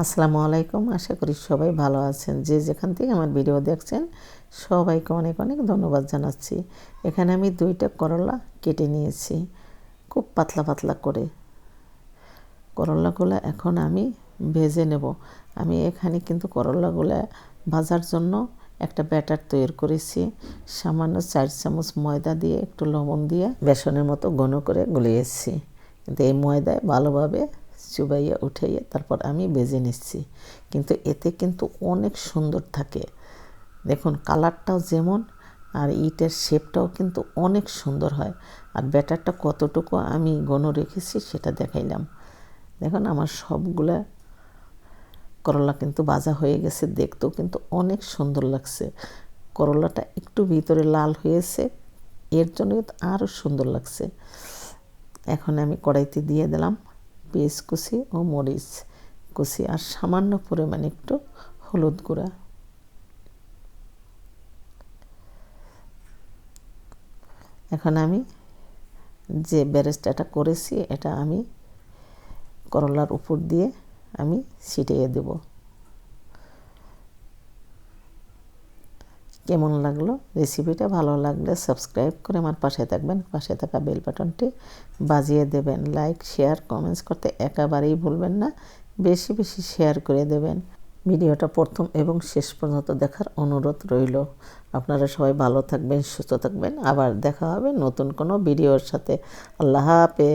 আসসালামু আলাইকুম। আশা করি সবাই ভালো আছেন। যে যেখান থেকে আমার ভিডিও দেখছেন, সবাইকে অনেক অনেক ধন্যবাদ জানাচ্ছি। এখানে আমি দুইটা করলা কেটে নিয়েছি, খুব পাতলা পাতলা করে। করলাগুলো এখন আমি ভেজে নেব। আমি এখানে কিন্তু করলাগুলো ভাজার জন্য একটা ব্যাটার তৈরি করেছি। সামান্য চার চামচ ময়দা দিয়ে, একটু লবণ দিয়ে, বেসনের মতো ঘন করে গুলিয়েছি। কিন্তু এই ময়দায় ভালোভাবে চুবাইয়া উঠাইয়া তারপর আমি বেজে নিচ্ছি। কিন্তু এতে কিন্তু অনেক সুন্দর থাকে। দেখুন, কালারটাও যেমন, আর ইটের শেপটাও কিন্তু অনেক সুন্দর হয়। আর ব্যাটারটা কতটুকু আমি গণ রেখেছি সেটা দেখাইলাম। দেখুন, আমার সবগুলা করলা কিন্তু বাজা হয়ে গেছে। দেখতেও কিন্তু অনেক সুন্দর লাগছে। করলাটা একটু ভিতরে লাল হয়েছে। এর জন্য কিন্তু আরও সুন্দর লাগছে। এখন আমি কড়াইতে দিয়ে দিলাম। পেঁয়াজ কুচি ও মরিচ কুচি আর সামান্য পরিমাণে একটু হলুদ গুঁড়া। এখন আমি যে ব্যারেস্টাটা করেছি, এটা আমি করলার উপর দিয়ে আমি ছিটিয়ে দেব। কেমন লাগল? রেসিপিটা ভালো লাগলে সাবস্ক্রাইব করে আমার পাশে থাকবেন। পাশে থাকা বেল বাটনটি বাজিয়ে দেবেন। লাইক শেয়ার কমেন্টস করতে একেবারেই ভুলবেন না। বেশি বেশি শেয়ার করে দেবেন। ভিডিওটা প্রথম এবং শেষ পর্যন্ত দেখার অনুরোধ রইল। আপনারা সবাই ভালো থাকবেন, সুস্থ থাকবেন। আবার দেখা হবে নতুন কোনো ভিডিওর সাথে। আল্লাহ হাফেজ।